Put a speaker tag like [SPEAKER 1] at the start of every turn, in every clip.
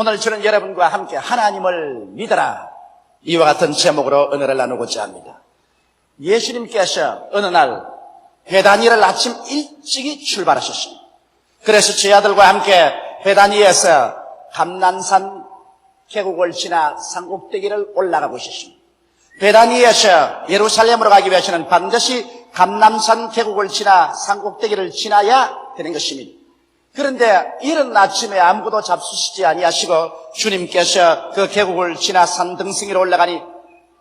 [SPEAKER 1] 오늘 저는 여러분과 함께 하나님을 믿어라. 이와 같은 제목으로 은혜를 나누고자 합니다. 예수님께서 어느 날 베다니를 아침 일찍이 출발하셨습니다. 그래서 제 아들과 함께 베다니에서 감난산 계곡을 지나 산꼭대기를 올라가고 있었습니다. 베다니에서 예루살렘으로 가기 위해서는 반드시 감남산 계곡을 지나 산꼭대기를 지나야 되는 것입니다. 그런데 이른 아침에 아무것도 잡수시지 아니하시고 주님께서 그 계곡을 지나 산등승이로 올라가니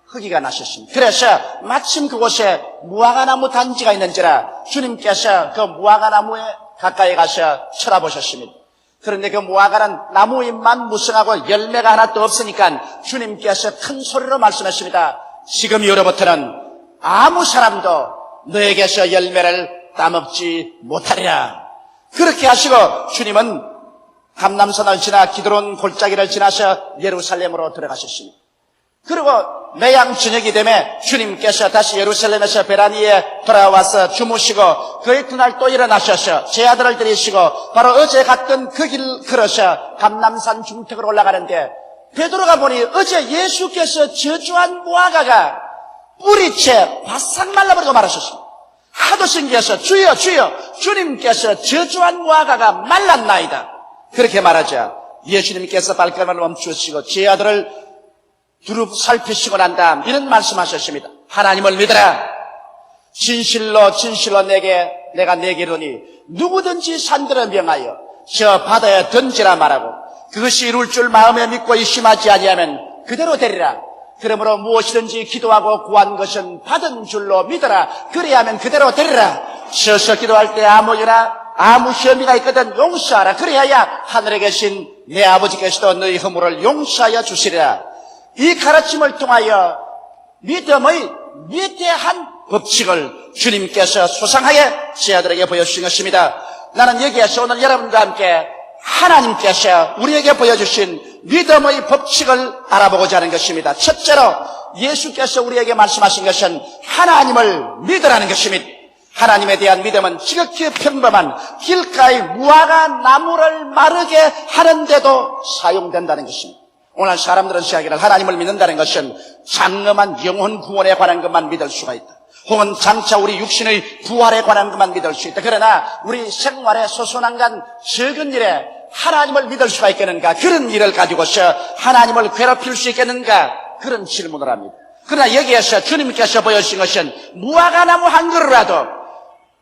[SPEAKER 1] 흙이가 나셨습니다. 그래서 마침 그곳에 무화과나무 단지가 있는지라 주님께서 그 무화과나무에 가까이 가서 쳐다보셨습니다. 그런데 그 무화과는 나무 잎만 무성하고 열매가 하나도 없으니까 주님께서 큰 소리로 말씀하십니다. 지금 이후로부터는 아무 사람도 너에게서 열매를 따먹지 못하리라. 그렇게 하시고 주님은 감남산을 지나 기드론 골짜기를 지나서 예루살렘으로 들어가셨습니다. 그리고 매양 저녁이 되면 주님께서 다시 예루살렘에서 베라니에 돌아와서 주무시고 그 이튿날 또 일어나셔서 제 아들을 데리시고 바로 어제 갔던 그 길 걸어서 감남산 중턱으로 올라가는데 베드로가 보니 어제 예수께서 저주한 무화과가 뿌리채 바싹 말라버리고 말하셨습니다. 하도 신기해서 주여 주여 주님께서 저주한 무화과가 말랐나이다. 그렇게 말하자 예수님께서 발걸음을 멈추시고 제 아들을 두루 살피시고 난 다음 이런 말씀하셨습니다. 하나님을 믿어라. 진실로 진실로 내게 내가 내게 이르니 누구든지 산들을 명하여 저 바다에 던지라 말하고 그것이 이룰 줄 마음에 믿고 의심하지 아니하면 그대로 되리라. 그러므로 무엇이든지 기도하고 구한 것은 받은 줄로 믿어라. 그래야면 그대로 되리라. 서서 기도할 때 아무 일이나 아무 시험이가 있거든 용서하라. 그래야 하늘에 계신 내 아버지께서도 너희 허물을 용서하여 주시리라. 이 가르침을 통하여 믿음의 위대한 법칙을 주님께서 소상하게 제 아들에게 보여주신 것입니다. 나는 여기에서 오늘 여러분과 함께 하나님께서 우리에게 보여주신 믿음의 법칙을 알아보고자 하는 것입니다. 첫째로 예수께서 우리에게 말씀하신 것은 하나님을 믿으라는 것입니다. 하나님에 대한 믿음은 지극히 평범한 길가의 무화과 나무를 마르게 하는데도 사용된다는 것입니다. 오늘 사람들은 생각하기를 하나님을 믿는다는 것은 장엄한 영혼 구원에 관한 것만 믿을 수가 있다. 혹은 장차 우리 육신의 부활에 관한 것만 믿을 수 있다. 그러나 우리 생활의 소소한 간 적은 일에 하나님을 믿을 수가 있겠는가? 그런 일을 가지고서 하나님을 괴롭힐 수 있겠는가? 그런 질문을 합니다. 그러나 여기에서 주님께서 보여주신 것은 무화과나무 한 그루라도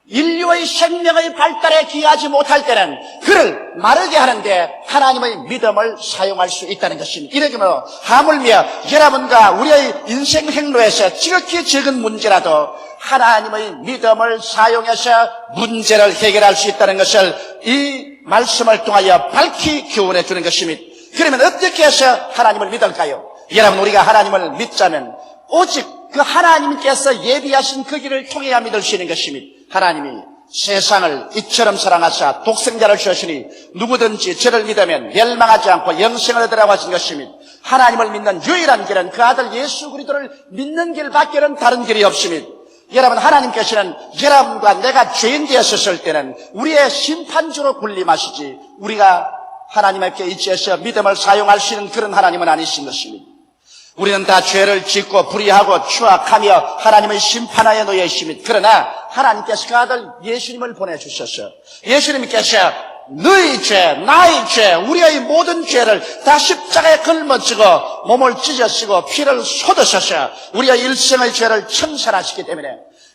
[SPEAKER 1] 인류의 생명의 발달에 기하지 못할 때는 그를 마르게 하는데 하나님의 믿음을 사용할 수 있다는 것입니다. 이러므로 하물며 여러분과 우리의 인생 행로에서 지극히 적은 문제라도 하나님의 믿음을 사용해서 문제를 해결할 수 있다는 것을 이 말씀을 통하여 밝히 교훈해 주는 것입니다. 그러면 어떻게 해서 하나님을 믿을까요? 여러분 우리가 하나님을 믿자면 오직 그 하나님께서 예비하신 그 길을 통해야 믿을 수 있는 것입니다. 하나님이 세상을 이처럼 사랑하사 독생자를 주시니 누구든지 저를 믿으면 멸망하지 않고 영생을 얻으라고 하신 것입니다. 하나님을 믿는 유일한 길은 그 아들 예수 그리스도를 믿는 길밖에는 다른 길이 없습니다. 여러분 하나님께서는 여러분과 내가 죄인 되었을 때는 우리의 심판주로 군림하시지 우리가 하나님 앞에 이치해서 믿음을 사용할 수 있는 그런 하나님은 아니신 것입니다. 우리는 다 죄를 짓고 불의하고 추악하며 하나님의 심판하에 놓여 있습니다. 그러나 하나님께서 그 아들 예수님을 보내주셨어요. 예수님께서 너희 죄, 나의 죄, 우리의 모든 죄를 다 십자가에 걸머지고 몸을 찢어쓰고 피를 쏟으셔서 우리의 일생의 죄를 청산하시기 때문에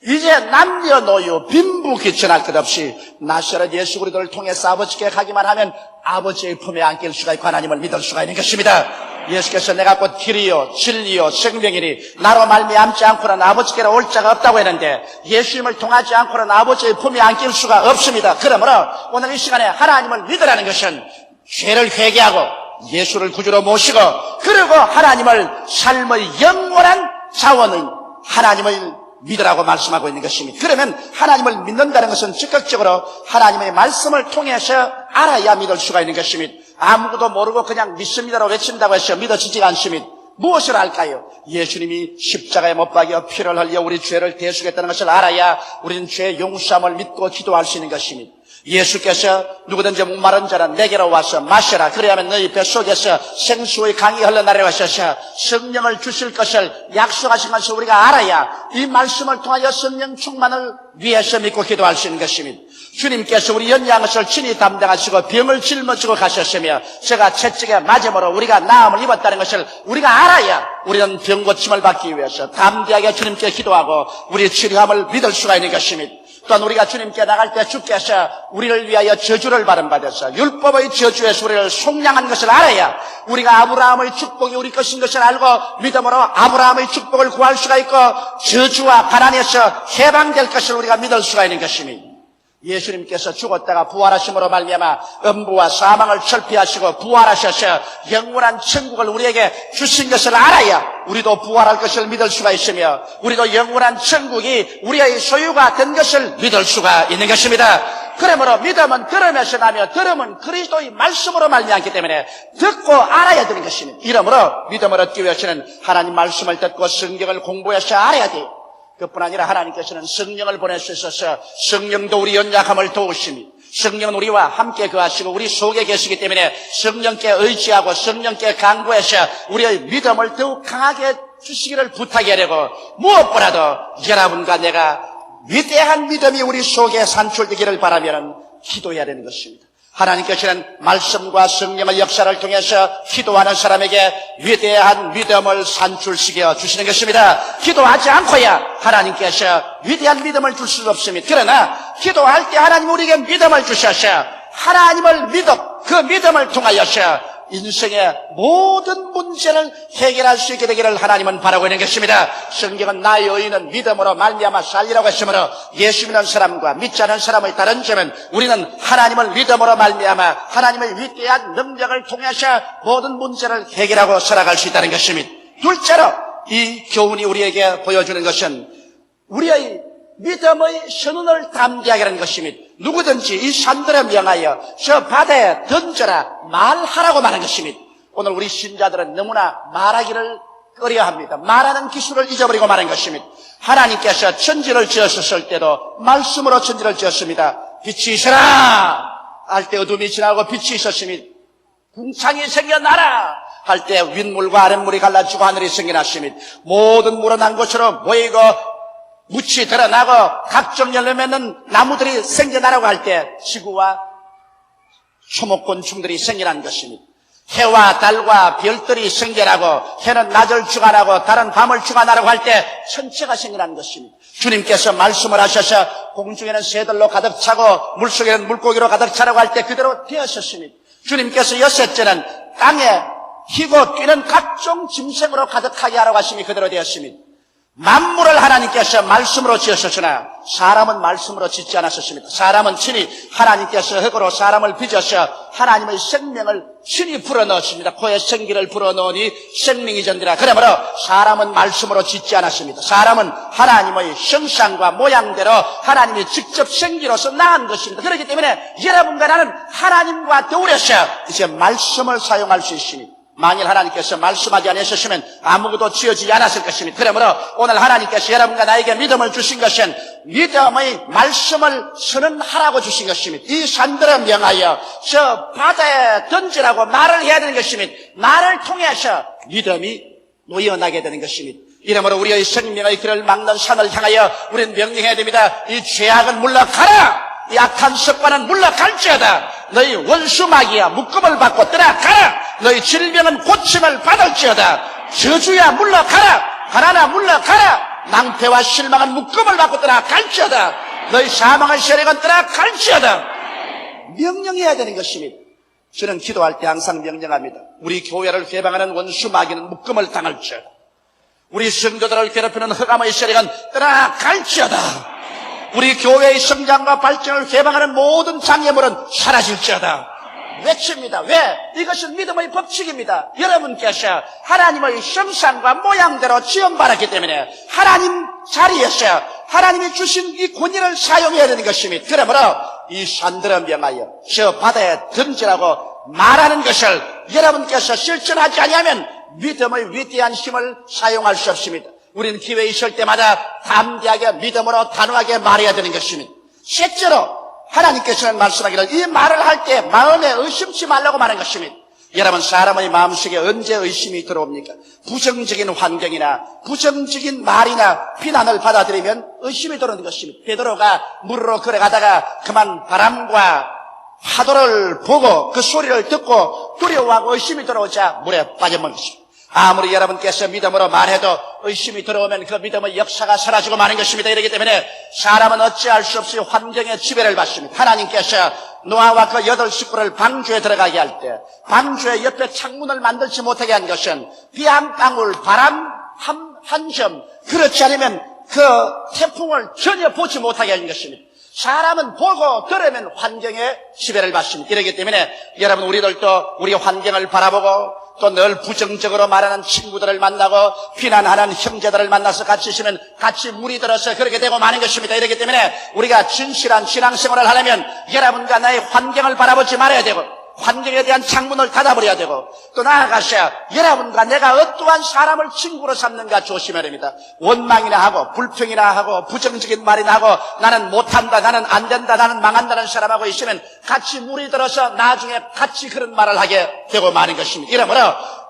[SPEAKER 1] 이제 남녀노유 빈부 귀천할 것 없이 나셔렛 예수 그리스도를 통해서 아버지께 가기만 하면 아버지의 품에 안길 수가 있고 하나님을 믿을 수가 있는 것입니다. 예수께서 내가 곧 길이요 진리요 생명이니 나로 말미암지 않고는 아버지께로 올 자가 없다고 했는데 예수님을 통하지 않고는 아버지의 품에 안길 수가 없습니다. 그러므로 오늘 이 시간에 하나님을 믿으라는 것은 죄를 회개하고 예수를 구주로 모시고 그리고 하나님을 삶의 영원한 자원의 하나님을 믿으라고 말씀하고 있는 것입니다. 그러면 하나님을 믿는다는 것은 즉각적으로 하나님의 말씀을 통해서 알아야 믿을 수가 있는 것입니다. 아무것도 모르고 그냥 믿습니다로 외친다고 해서 믿어지지가 않습니다. 무엇을 알까요? 예수님이 십자가에 못 박여 피를 흘려 우리 죄를 대수겠다는 것을 알아야 우리는 죄 용서함을 믿고 기도할 수 있는 것입니다. 예수께서 누구든지 목마른 자는 내게로 와서 마셔라. 그래야만 너희 뱃속에서 생수의 강이 흘러나려 하셔서 성령을 주실 것을 약속하신 것을 우리가 알아야 이 말씀을 통하여 성령 충만을 위해서 믿고 기도할 수 있는 것입니다. 주님께서 우리 것을 친히 담당하시고 병을 짊어지고 가셨으며 제가 채찍에 맞음으로 우리가 나음을 입었다는 것을 우리가 알아야 우리는 병 고침을 받기 위해서 담대하게 주님께 기도하고 우리 치료함을 믿을 수가 있는 것입니다. 또한 우리가 주님께 나갈 때 주께서 우리를 위하여 저주를 받은받아서 율법의 저주에서 우리를 속량한 것을 알아야 우리가 아브라함의 축복이 우리 것인 것을 알고 믿음으로 아브라함의 축복을 구할 수가 있고 저주와 가난에서 해방될 것을 우리가 믿을 수가 있는 것입니다. 예수님께서 죽었다가 부활하심으로 말미암아 음부와 사망을 철피하시고 부활하셔서 영원한 천국을 우리에게 주신 것을 알아야 우리도 부활할 것을 믿을 수가 있으며 우리도 영원한 천국이 우리의 소유가 된 것을 믿을 수가 있는 것입니다. 그러므로 믿음은 들으면서 나며 들음은 그리스도의 말씀으로 말미암기 때문에 듣고 알아야 되는 것입니다. 이러므로 믿음을 얻기 위해서는 하나님 말씀을 듣고 성경을 공부해서 알아야 돼요. 그뿐 아니라 하나님께서는 성령을 보내주셔서 성령도 우리 연약함을 도우시니 성령은 우리와 함께 거하시고 우리 속에 계시기 때문에 성령께 의지하고 성령께 강구해서 우리의 믿음을 더욱 강하게 주시기를 부탁해야 되고 무엇보다도 여러분과 내가 위대한 믿음이 우리 속에 산출되기를 바라면 기도해야 되는 것입니다. 하나님께서는 말씀과 성령의 역사를 통해서 기도하는 사람에게 위대한 믿음을 산출시켜 주시는 것입니다. 기도하지 않고야 하나님께서 위대한 믿음을 줄 수 없습니다. 그러나 기도할 때 하나님 우리에게 믿음을 주셔서 하나님을 믿어 그 믿음을 통하여서 인생의 모든 문제를 해결할 수 있게 되기를 하나님은 바라고 있는 것입니다. 성경은 나의 의인은 믿음으로 말미암아 살리라고 했으므로 예수 믿는 사람과 믿지 않은 사람의 다른 점은 우리는 하나님을 믿음으로 말미암아 하나님의 위대한 능력을 통해서 모든 문제를 해결하고 살아갈 수 있다는 것입니다. 둘째로 이 교훈이 우리에게 보여주는 것은 우리의 믿음의 선언을 담대하게 하는 것입니다. 누구든지 이 산들에 명하여 저 바다에 던져라 말하라고 말한 것입니다. 오늘 우리 신자들은 너무나 말하기를 꺼려합니다. 말하는 기술을 잊어버리고 말한 것입니다. 하나님께서 천지를 지었을 때도 말씀으로 천지를 지었습니다. 빛이 있어라 할 때 어둠이 지나고 빛이 있었습니다. 궁창이 생겨나라 할 때 윗물과 아랫물이 갈라지고 하늘이 생겨났습니다. 모든 물은 한 곳으로 모이고 묻이 드러나고 각종 열매 맺는 나무들이 생겨나라고 할 때 지구와 초목곤충들이 생겨난 것입니다. 해와 달과 별들이 생겨나고 해는 낮을 주관하고 달은 밤을 주관하라고 할 때 천체가 생겨난 것입니다. 주님께서 말씀을 하셔서 공중에는 새들로 가득 차고 물속에는 물고기로 가득 차라고 할 때 그대로 되었었습니다. 주님께서 여섯째는 땅에 희고 뛰는 각종 짐승으로 가득하게 하라고 하심이 그대로 되었습니다. 만물을 하나님께서 말씀으로 지으셨으나 사람은 말씀으로 짓지 않았었습니다. 사람은 친히 하나님께서 흙으로 사람을 빚어서 하나님의 생명을 친히 불어넣었습니다. 코에 생기를 불어넣으니 생명이 전디라. 그러므로 사람은 말씀으로 짓지 않았습니다. 사람은 하나님의 형상과 모양대로 하나님이 직접 생기로서 낳은 것입니다. 그렇기 때문에 여러분과 나는 하나님과 더불어서 이제 말씀을 사용할 수 있습니다. 만일 하나님께서 말씀하지 않으셨으면 아무것도 지어지지 않았을 것입니다. 그러므로 오늘 하나님께서 여러분과 나에게 믿음을 주신 것은 믿음의 말씀을 선언하라고 주신 것입니다. 이 산들을 명하여 저 바다에 던지라고 말을 해야 되는 것입니다. 말을 통해서 믿음이 놓여나게 되는 것입니다. 이러므로 우리의 생명의 길을 막는 산을 향하여 우리는 명령해야 됩니다. 이 죄악은 물러가라! 이 악한 습관은 물러갈지어다. 너희 원수마귀야 묶음을 받고 떠나가라. 너희 질병은 고침을 받을지어다. 저주야 물러가라. 가난아 물러가라. 낭패와 실망은 묶음을 받고 떠나갈지어다. 너희 사망의 세력은 떠나갈지어다. 명령해야 되는 것입니다. 저는 기도할 때 항상 명령합니다. 우리 교회를 개방하는 원수마귀는 묶음을 당할지어다. 우리 성도들을 괴롭히는 흑암의 세력은 떠나갈지어다. 우리 교회의 성장과 발전을 개방하는 모든 장애물은 사라질지어다. 외칩니다. 왜? 이것은 믿음의 법칙입니다. 여러분께서 하나님의 형상과 모양대로 지원받았기 때문에 하나님 자리에서 하나님이 주신 이 권위를 사용해야 되는 것입니다. 그러므로 이 산들을 명하여 저 바다에 던지라고 말하는 것을 여러분께서 실천하지 아니하면 믿음의 위대한 힘을 사용할 수 없습니다. 우리는 기회 있을 때마다 담대하게 믿음으로 단호하게 말해야 되는 것입니다. 셋째로 하나님께서는 말씀하기를 이 말을 할 때 마음에 의심치 말라고 말한 것입니다. 여러분 사람의 마음속에 언제 의심이 들어옵니까? 부정적인 환경이나 부정적인 말이나 비난을 받아들이면 의심이 들어오는 것입니다. 베드로가 물으로 걸어가다가 그만 바람과 파도를 보고 그 소리를 듣고 두려워하고 의심이 들어오자 물에 빠져버린 것입니다. 아무리 여러분께서 믿음으로 말해도 의심이 들어오면 그 믿음의 역사가 사라지고 마는 것입니다. 이렇기 때문에 사람은 어찌할 수 없이 환경의 지배를 받습니다. 하나님께서 노아와 그 여덟 식구를 방주에 들어가게 할 때 방주의 옆에 창문을 만들지 못하게 한 것은 비 한 방울, 바람 한, 한 점, 그렇지 않으면 그 태풍을 전혀 보지 못하게 한 것입니다. 사람은 보고 들으면 환경의 지배를 받습니다. 이러기 때문에 여러분 우리들도 우리 환경을 바라보고 또 늘 부정적으로 말하는 친구들을 만나고 비난하는 형제들을 만나서 같이 있으면 같이 물이 들어서 그렇게 되고 마는 것입니다. 이러기 때문에 우리가 진실한 신앙생활을 하려면 여러분과 나의 환경을 바라보지 말아야 되고 환경에 대한 창문을 닫아버려야 되고 또 나아가셔야 여러분과 내가 어떠한 사람을 친구로 삼는가 조심해야 됩니다. 원망이나 하고 불평이나 하고 부정적인 말이나 하고 나는 못한다 나는 안 된다 나는 망한다는 사람하고 있으면 같이 물이 들어서 나중에 같이 그런 말을 하게 되고 마는 것입니다. 이러므로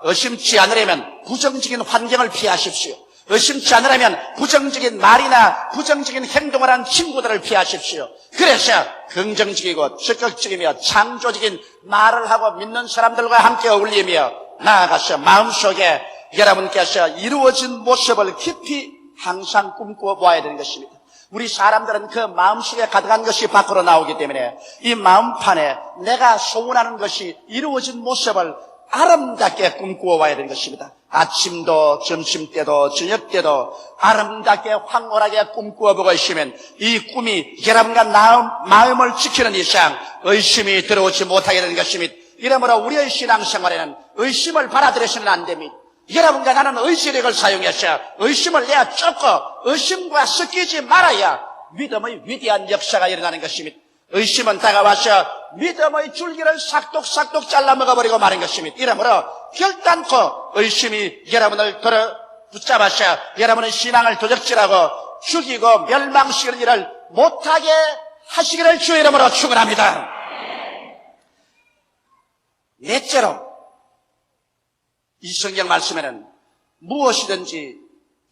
[SPEAKER 1] 의심치 않으려면 부정적인 환경을 피하십시오. 의심치 않으려면 부정적인 말이나 부정적인 행동을 한 친구들을 피하십시오. 그래서 긍정적이고 적극적이며 창조적인 말을 하고 믿는 사람들과 함께 어울리며 나아가서 마음속에 여러분께서 이루어진 모습을 깊이 항상 꿈꾸어 보아야 되는 것입니다. 우리 사람들은 그 마음속에 가득한 것이 밖으로 나오기 때문에 이 마음판에 내가 소원하는 것이 이루어진 모습을 아름답게 꿈꾸어 와야 되는 것입니다. 아침도 점심 때도 저녁 때도 아름답게 황홀하게 꿈꾸어 보고 있으면 이 꿈이 여러분과 나- 마음을 지키는 이상 의심이 들어오지 못하게 되는 것입니다. 이러므로 우리의 신앙생활에는 의심을 받아들여서는 안 됩니다. 여러분과 나는 의지력을 사용해서 의심을 내야 쫓고 의심과 섞이지 말아야 믿음의 위대한 역사가 일어나는 것입니다. 의심은 다가와서 믿음의 줄기를 싹둑싹둑 잘라 먹어버리고 마는 것입니다. 이러므로 결단코 의심이 여러분을 들어 붙잡아서 여러분의 신앙을 도적질하고 죽이고 멸망시키는 일을 못하게 하시기를 주의 이름으로 축원합니다. 넷째로 이 성경 말씀에는 무엇이든지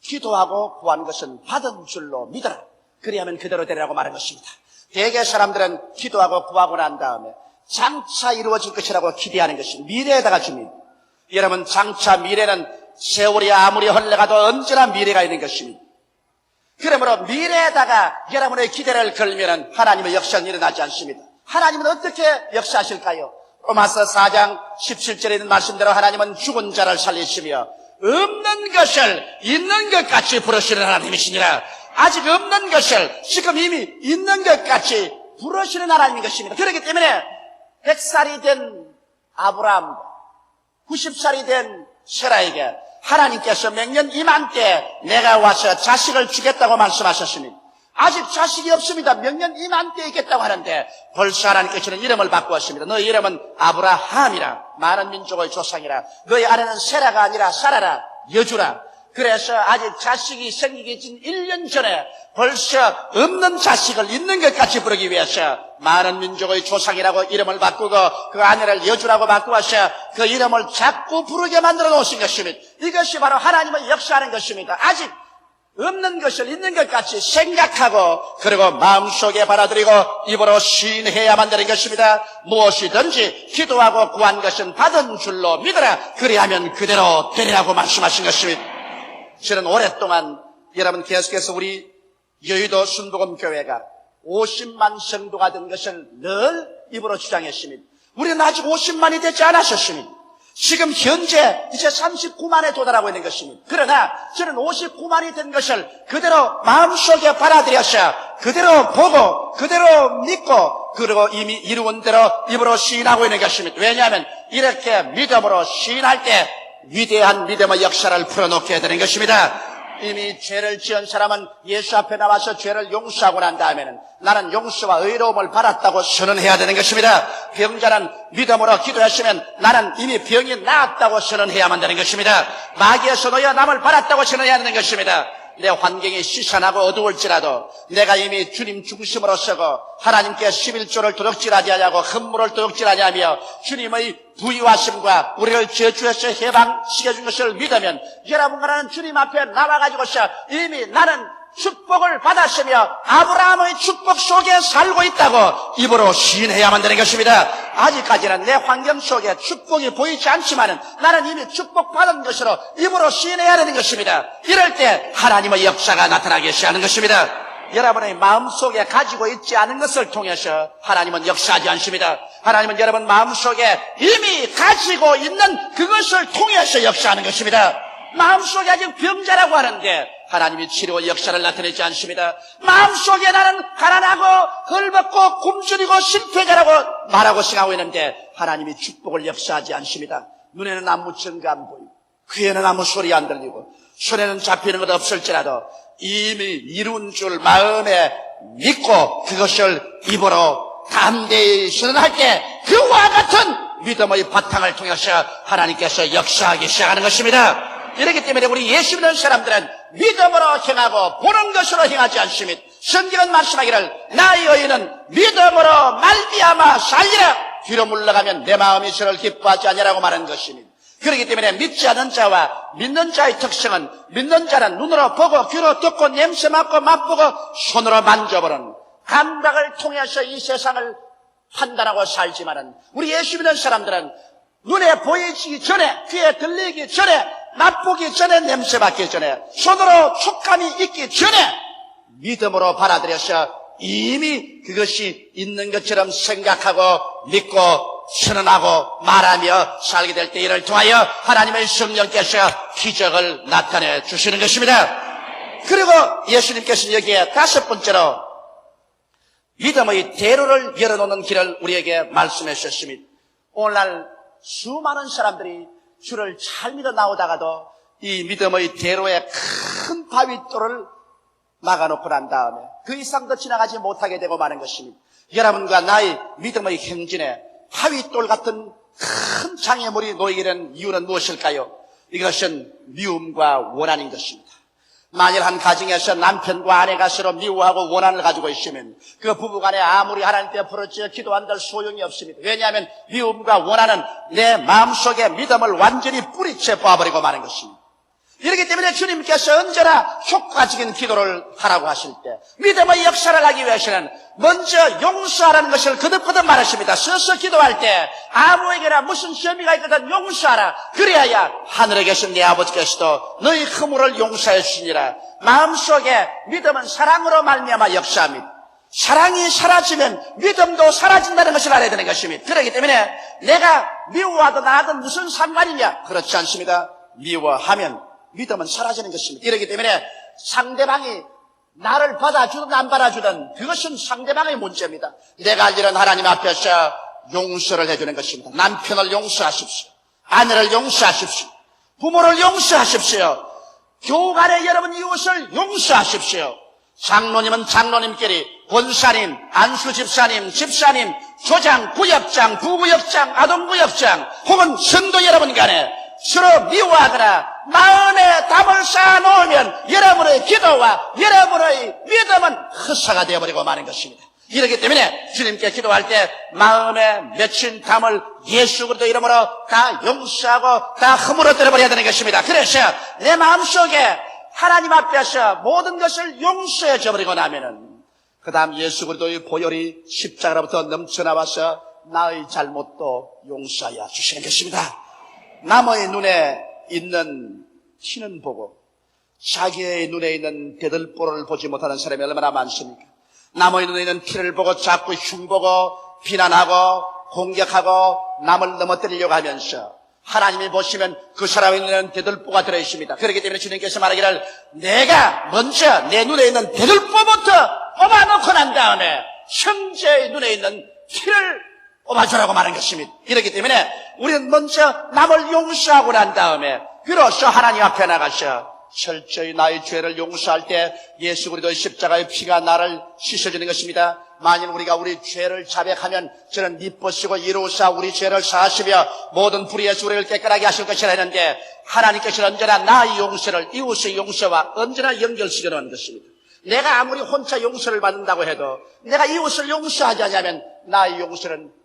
[SPEAKER 1] 기도하고 구하는 것은 받은 줄로 믿어라. 그리하면 그대로 되리라고 말한 것입니다. 대개 사람들은 기도하고 구하고 난 다음에 장차 이루어질 것이라고 기대하는 것이 미래에다가 줍니다. 여러분 장차 미래는 세월이 아무리 흘러가도 언제나 미래가 있는 것입니다. 그러므로 미래에다가 여러분의 기대를 걸면 하나님의 역사는 일어나지 않습니다. 하나님은 어떻게 역사하실까요? 로마서 4장 17절에 있는 말씀대로 하나님은 죽은 자를 살리시며 없는 것을 있는 것 같이 부르시는 하나님이시니라. 아직 없는 것을 지금 이미 있는 것 같이 부르시는 하나님인 것입니다. 그렇기 때문에 100살이 된 아브라함 90살이 된 세라에게 하나님께서 맹년 이맘때 내가 와서 자식을 주겠다고 말씀하셨습니다. 아직 자식이 없습니다. 명년 이맘때 있겠다고 하는데 벌써 하나님께서는 이름을 바꾸었습니다. 너희 이름은 아브라함이라 많은 민족의 조상이라 너희 아내는 세라가 아니라 사라라 여주라 그래서 아직 자식이 생기기 전 1년 전에 벌써 없는 자식을 있는 것 같이 부르기 위해서 많은 민족의 조상이라고 이름을 바꾸고 그 아내를 여주라고 바꾸어서 그 이름을 자꾸 부르게 만들어 놓으신 것입니다. 이것이 바로 하나님의 역사하는 것입니다. 아직 없는 것을 있는 것 같이 생각하고 그리고 마음속에 받아들이고 입으로 시인해야만 되는 것입니다. 무엇이든지 기도하고 구한 것은 받은 줄로 믿어라. 그리하면 그대로 되리라고 말씀하신 것입니다. 저는 오랫동안 여러분 계속해서 우리 여의도 순복음 교회가 50만 성도가 된 것을 늘 입으로 주장했습니다. 우리는 아직 50만이 되지 않았었습니다. 지금 현재 이제 39만에 도달하고 있는 것입니다. 그러나 저는 59만이 된 것을 그대로 마음속에 받아들여서 그대로 보고 그대로 믿고 그리고 이미 이루은 대로 입으로 시인하고 있는 것입니다. 왜냐하면 이렇게 믿음으로 시인할 때 위대한 믿음의 역사를 풀어놓게 되는 것입니다. 이미 죄를 지은 사람은 예수 앞에 나와서 죄를 용서하고 난 다음에는 나는 용서와 의로움을 받았다고 선언해야 되는 것입니다. 병자는 믿음으로 기도했으면 나는 이미 병이 나았다고 선언해야만 되는 것입니다. 마귀에서 너희가 남을 받았다고 선언해야 되는 것입니다. 내 환경이 시선하고 어두울지라도 내가 이미 주님 죽으심으로써고 하나님께 11조를 도둑질하지 아니하고 헌물을 도둑질하지 하며 주님의 부유하심과 우리를 저주에서 해방시켜준 것을 믿으면 여러분과 나는 주님 앞에 나와가지고서 이미 나는 축복을 받았으며 아브라함의 축복 속에 살고 있다고 입으로 시인해야만 되는 것입니다. 아직까지는 내 환경 속에 축복이 보이지 않지만은 나는 이미 축복받은 것으로 입으로 시인해야 되는 것입니다. 이럴 때 하나님의 역사가 나타나기 시작하는 것입니다. 여러분의 마음속에 가지고 있지 않은 것을 통해서 하나님은 역사하지 않습니다. 하나님은 여러분 마음속에 이미 가지고 있는 그것을 통해서 역사하는 것입니다. 마음속에 아직 병자라고 하는데 하나님이 치료와 역사를 나타내지 않습니다. 마음속에 나는 가난하고 헐벗고 굶주리고 실패자라고 말하고 생각하고 있는데 하나님이 축복을 역사하지 않습니다. 눈에는 아무 증거 안 보이고 귀에는 아무 소리 안 들리고 손에는 잡히는 것 없을지라도 이미 이룬 줄 마음에 믿고 그것을 입으로 담대히 선언할 때 그와 같은 믿음의 바탕을 통해서 하나님께서 역사하기 시작하는 것입니다. 이렇기 때문에 우리 예수 믿는 사람들은 믿음으로 행하고 보는 것으로 행하지 않습니다. 성경은 말씀하기를 나의 의인은 믿음으로 말미암아 살리라 뒤로 물러가면 내 마음이 저를 기뻐하지 아니라고 말하는 것입니다. 그렇기 때문에 믿지 않는 자와 믿는 자의 특성은 믿는 자는 눈으로 보고 귀로 듣고 냄새 맡고 맛보고 손으로 만져보는 감각을 통해서 이 세상을 판단하고 살지만은 우리 예수 믿는 사람들은 눈에 보이기 전에 귀에 들리기 전에 맛보기 전에 냄새 맡기 전에 손으로 촉감이 있기 전에 믿음으로 받아들여서 이미 그것이 있는 것처럼 생각하고 믿고 선언하고 말하며 살게 될 때 이를 통하여 하나님의 성령께서 기적을 나타내 주시는 것입니다. 그리고 예수님께서는 여기에 다섯 번째로 믿음의 대로를 열어놓는 길을 우리에게 말씀해 주셨습니다. 오늘날 수많은 사람들이 주를 잘 믿어 나오다가도 이 믿음의 대로에 큰 바위돌을 막아놓고 난 다음에 그 이상 더 지나가지 못하게 되고 마는 것입니다. 여러분과 나의 믿음의 행진에 바위돌 같은 큰 장애물이 놓이게 된 이유는 무엇일까요? 이것은 미움과 원한인 것입니다. 만일 한 가정에서 남편과 아내가 서로 미워하고 원한을 가지고 있으면 그 부부간에 아무리 하나님께 부르짖어 기도한들 소용이 없습니다. 왜냐하면 미움과 원한은 내 마음속에 믿음을 완전히 뿌리채 뽀아버리고 마는 것입니다. 이렇기 때문에 주님께서 언제나 효과적인 기도를 하라고 하실 때 믿음의 역사를 하기 위해서는 먼저 용서하라는 것을 거듭거듭 말하십니다. 서서 기도할 때 아무에게나 무슨 시험이가 있거든 용서하라. 그래야 하늘에 계신 내 아버지께서도 너희 허물을 용서해 주시니라. 마음속에 믿음은 사랑으로 말미암아 역사합니다. 사랑이 사라지면 믿음도 사라진다는 것을 알아야 되는 것입니다. 그렇기 때문에 내가 미워하든 나하든 무슨 상관이냐? 그렇지 않습니다. 미워하면 믿음은 사라지는 것입니다. 이렇기 때문에 상대방이 나를 받아주든 안 받아주든 그것은 상대방의 문제입니다. 내가 할 일은 하나님 앞에서 용서를 해주는 것입니다. 남편을 용서하십시오. 아내를 용서하십시오. 부모를 용서하십시오. 교간에 여러분 이웃을 용서하십시오. 장로님은 장로님끼리 권사님, 안수 집사님, 집사님, 조장, 구역장, 부구역장, 아동구역장 혹은 성도 여러분 간에 서로 미워하거나 마음에 답을 쌓아놓으면 여러분의 기도와 여러분의 믿음은 헛사가 되어버리고 마는 것입니다. 이렇기 때문에 주님께 기도할 때 마음에 맺힌 담을 예수 그리스도 이름으로 다 용서하고 다 허물어 때려버려야 되는 것입니다. 그래서 내 마음속에 하나님 앞에서 모든 것을 용서해 줘버리고 나면은 그 다음 예수 그리스도의 보혈이 십자가로부터 넘쳐나와서 나의 잘못도 용서하여 주시는 것입니다. 남의 눈에 있는 티는 보고 자기의 눈에 있는 대들보를 보지 못하는 사람이 얼마나 많습니까? 남의 눈에 있는 티를 보고 자꾸 흉보고 비난하고 공격하고 남을 넘어뜨리려고 하면서 하나님이 보시면 그 사람의 눈에는 대들보가 들어있습니다. 그렇기 때문에 주님께서 말하기를 내가 먼저 내 눈에 있는 대들보부터 뽑아놓고 난 다음에 형제의 눈에 있는 티를 뽑아주라고 말한 것입니다. 이렇기 때문에 우리는 먼저 남을 용서하고 난 다음에 비로소 하나님 앞에 나가서 철저히 나의 죄를 용서할 때 예수 그리스도의 십자가의 피가 나를 씻어주는 것입니다. 만일 우리가 우리 죄를 자백하면 저는 미쁘시고 이루사 우리 죄를 사하시며 모든 불의에서 우리를 깨끗하게 하실 것이라 했는데 하나님께서 언제나 나의 용서를 이웃의 용서와 언제나 연결시켜놓은 것입니다. 내가 아무리 혼자 용서를 받는다고 해도 내가 이웃을 용서하지 않으면 나의 용서는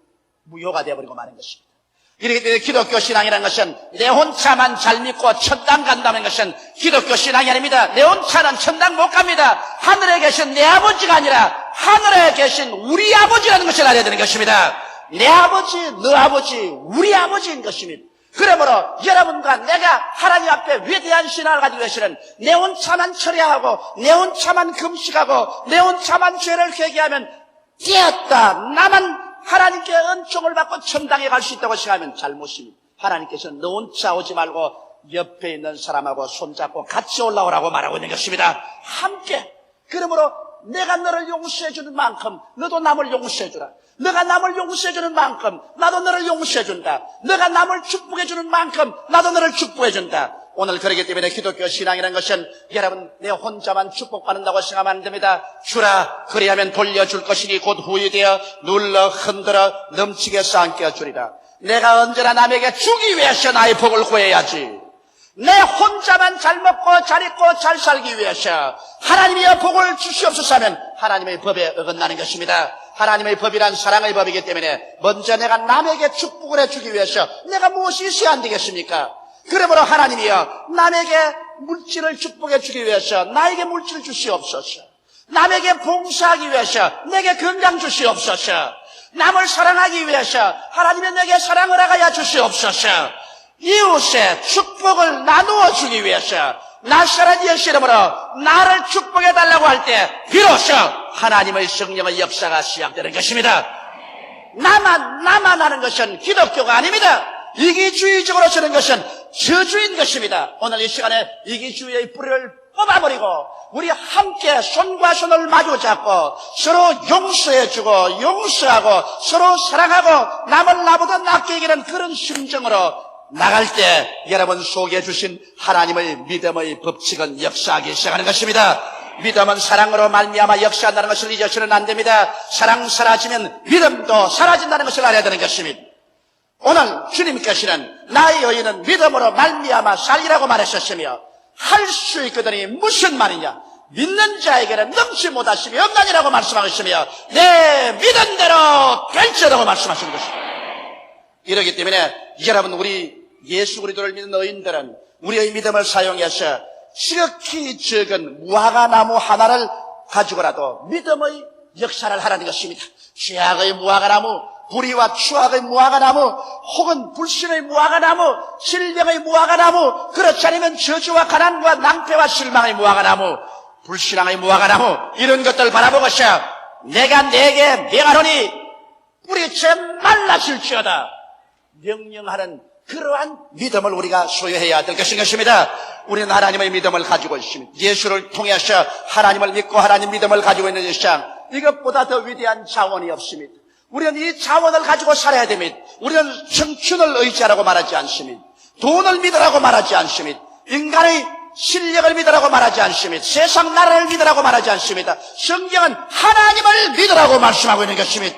[SPEAKER 1] 무효가 되어버리고 마는 것입니다. 이렇기 때문에 기독교 신앙이라는 것은 내 혼자만 잘 믿고 천당 간다는 것은 기독교 신앙이 아닙니다. 내 혼자는 천당 못 갑니다. 하늘에 계신 내 아버지가 아니라 하늘에 계신 우리 아버지라는 것을 알아야 되는 것입니다. 내 아버지, 너 아버지, 우리 아버지인 것입니다. 그러므로 여러분과 내가 하나님 앞에 위대한 신앙을 가지고 계시는 내 혼자만 처리하고 내 혼자만 금식하고 내 혼자만 죄를 회개하면 되었다. 나만 하나님께 은총을 받고 천당에 갈 수 있다고 생각하면 잘못입니다. 하나님께서는 너 혼자 오지 말고 옆에 있는 사람하고 손잡고 같이 올라오라고 말하고 있는 것입니다. 함께. 그러므로 내가 너를 용서해 주는 만큼 너도 남을 용서해 주라. 너가 남을 용서해 주는 만큼 나도 너를 용서해 준다. 너가 남을 축복해 주는 만큼 나도 너를 축복해 준다. 오늘 그러기 때문에 기독교 신앙이라는 것은 여러분 내 혼자만 축복받는다고 생각하면 안 됩니다. 주라 그리하면 돌려줄 것이니 곧 후유되어 눌러 흔들어 넘치게 쌓게 주리라. 내가 언제나 남에게 주기 위해서 나의 복을 구해야지. 내 혼자만 잘 먹고 잘 입고 잘 살기 위해서 하나님의 복을 주시옵소서 하면 하나님의 법에 어긋나는 것입니다. 하나님의 법이란 사랑의 법이기 때문에 먼저 내가 남에게 축복을 해주기 위해서 내가 무엇이 있어야 안 되겠습니까? 그러므로 하나님이여 남에게 물질을 축복해 주기 위해서 나에게 물질 주시옵소서. 남에게 봉사하기 위해서 내게 건강 주시옵소서. 남을 사랑하기 위해서 하나님의 내게 사랑을 하여 주시옵소서. 이웃의 축복을 나누어 주기 위해서 예수 이름으로 나를 축복해 달라고 할 때 비로소 하나님의 성령의 역사가 시작되는 것입니다. 나만 나만 하는 것은 기독교가 아닙니다. 이기주의적으로 쓰는 것은 저주인 것입니다. 오늘 이 시간에 이기주의의 뿌리를 뽑아버리고 우리 함께 손과 손을 마주 잡고 서로 용서해주고 용서하고 서로 사랑하고 남을 나보다 낫게 여기는 그런 심정으로 나갈 때 여러분 소개해 주신 하나님의 믿음의 법칙은 역사하기 시작하는 것입니다. 믿음은 사랑으로 말미암아 역사한다는 것을 잊어서는 안 됩니다. 사랑 사라지면 믿음도 사라진다는 것을 알아야 되는 것입니다. 오늘 주님께서는 나의 여인은 믿음으로 말미암아 살리라고 말하셨으며 할 수 있거든이 무슨 말이냐? 믿는 자에게는 넘지 못하심이 없나니라고 말씀하셨으며 내 믿음대로 될지라고 말씀하신 것입니다. 이러기 때문에 여러분 우리 예수 그리스도를 믿는 의인들은 우리의 믿음을 사용해서 지극히 적은 무화과 나무 하나를 가지고라도 믿음의 역사를 하라는 것입니다. 죄악의 무화과 나무, 불의와 추악의 무화과 나무, 혹은 불신의 무화과 나무, 질병의 무화과 나무, 그렇지 않으면 저주와 가난과 낭패와 실망의 무화과 나무, 불신앙의 무화과 나무, 이런 것들 바라보고서 내가 내게 명하노니 뿌리채 말라질지어다. 명령하는 그러한 믿음을 우리가 소유해야 될 것인 것입니다. 우리는 하나님의 믿음을 가지고 있습니다. 예수를 통해서 하나님을 믿고 하나님 믿음을 가지고 있는 세상 이것보다 더 위대한 자원이 없습니다. 우리는 이 자원을 가지고 살아야 됩니다. 우리는 청춘을 의지하라고 말하지 않습니다. 돈을 믿으라고 말하지 않습니다. 인간의 실력을 믿으라고 말하지 않습니다. 세상 나라를 믿으라고 말하지 않습니다. 성경은 하나님을 믿으라고 말씀하고 있는 것입니다.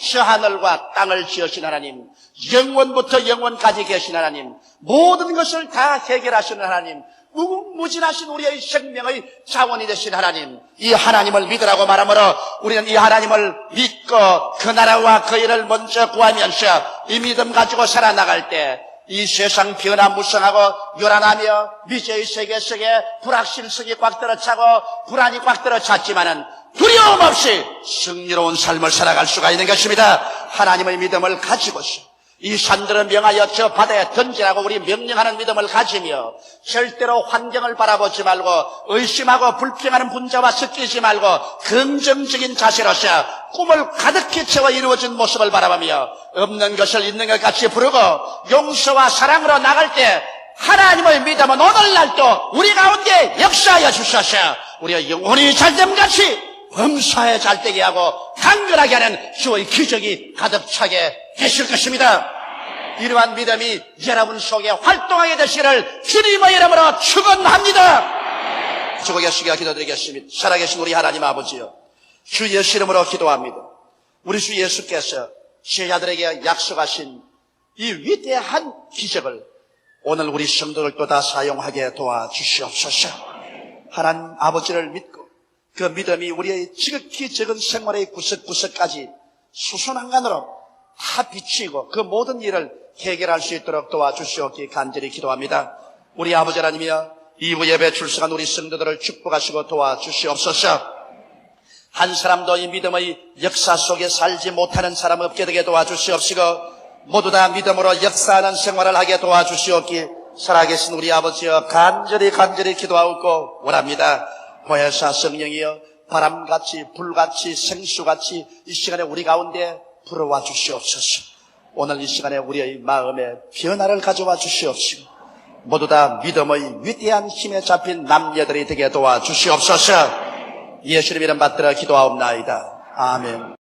[SPEAKER 1] 저 하늘과 땅을 지으신 하나님, 영원부터 영원까지 계신 하나님, 모든 것을 다 해결하시는 하나님, 무궁무진하신 우리의 생명의 자원이 되신 하나님, 이 하나님을 믿으라고 말하므로 우리는 이 하나님을 믿고 그 나라와 그 일을 먼저 구하면서 이 믿음 가지고 살아나갈 때 이 세상 변화 무성하고 요란하며 미제의 세계 속에 불확실성이 꽉 들어차고 불안이 꽉 들어찼지만은 두려움 없이 승리로운 삶을 살아갈 수가 있는 것입니다. 하나님의 믿음을 가지고서 이 산들은 명하여 저 바다에 던지라고 우리 명령하는 믿음을 가지며 절대로 환경을 바라보지 말고 의심하고 불평하는 분자와 섞이지 말고 긍정적인 자세로서 꿈을 가득히 채워 이루어진 모습을 바라보며 없는 것을 있는 것 같이 부르고 용서와 사랑으로 나갈 때 하나님의 믿음은 오늘날도 우리 가운데 역사하여 주셔서. 우리가 영혼이 잘됨같이 범사에 잘되게 하고 강건하게 하는 주의 기적이 가득 차게 되실 것입니다. 이러한 믿음이 여러분 속에 활동하게 되시기를 주님의 이름으로 축원합니다. 주고 계시기가 기도드리겠습니다. 살아계신 우리 하나님 아버지요. 주 예수 이름으로 기도합니다. 우리 주 예수께서 제자들에게 약속하신 이 위대한 기적을 오늘 우리 성도들 또다 사용하게 도와주시옵소서. 하나님 아버지를 믿고 그 믿음이 우리의 지극히 적은 생활의 구석구석까지 수순한간으로 다 비치고 그 모든 일을 해결할 수 있도록 도와주시옵기 간절히 기도합니다. 우리 아버지 하나님이여 이후 예배 출석한 우리 성도들을 축복하시고 도와주시옵소서. 한 사람도 이 믿음의 역사 속에 살지 못하는 사람 없게 되게 도와주시옵시고 모두 다 믿음으로 역사하는 생활을 하게 도와주시옵기 살아계신 우리 아버지여 간절히 간절히 기도하고 원합니다. 보혜사 성령이여 바람같이 불같이 생수같이 이 시간에 우리 가운데 불어와 주시옵소서. 오늘 이 시간에 우리의 마음에 변화를 가져와 주시옵시고 모두 다 믿음의 위대한 힘에 잡힌 남녀들이 되게 도와 주시옵소서. 예수님 이름 받들어 기도하옵나이다. 아멘.